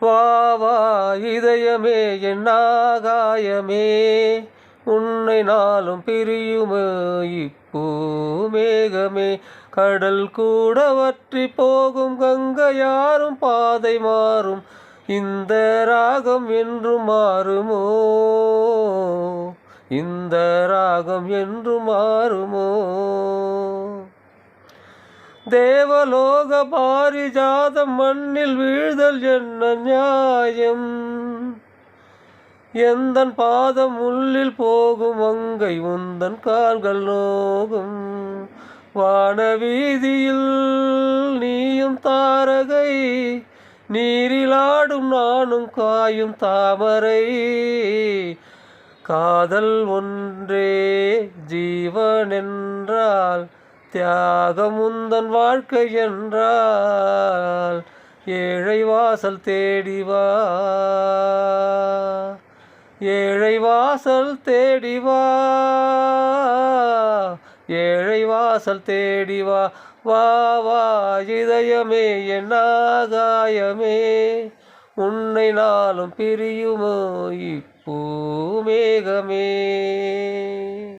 வாவா இதயமே என் ஆகாயமே உன்னை நாளும் பிரியுமே இப்போ மேகமே. கடல் கூட வற்றி போகும் கங்கையாரும் பாதை மாறும் இந்த ராகம் என்று மாறுமோ? இந்த ராகம் என்று மாறுமோ? தேவலோக பாரிஜாத மண்ணில் வீழ்தல் என்ன நியாயம்? எந்தன் பாதம் உள்ளில் போகும் அங்கை உந்தன் கால்கள் நோகும். வானவீதியில் நீயும் தாரகை நீரிலாடும் நானும் காயும் தாமரை. காதல் ஒன்றே ஜீவன் என்றால் தியாகமுந்தன் வாழ்க்கை என்றால் ஏழை வாசல் தேடிவா ஏழை வாசல் தேடிவா ஏழை வாசல் தேடிவா வா. வா இதயமே என் ஆகாயமே. உன்னை நாளும் பிரியுமோ இப்போ மேகமே.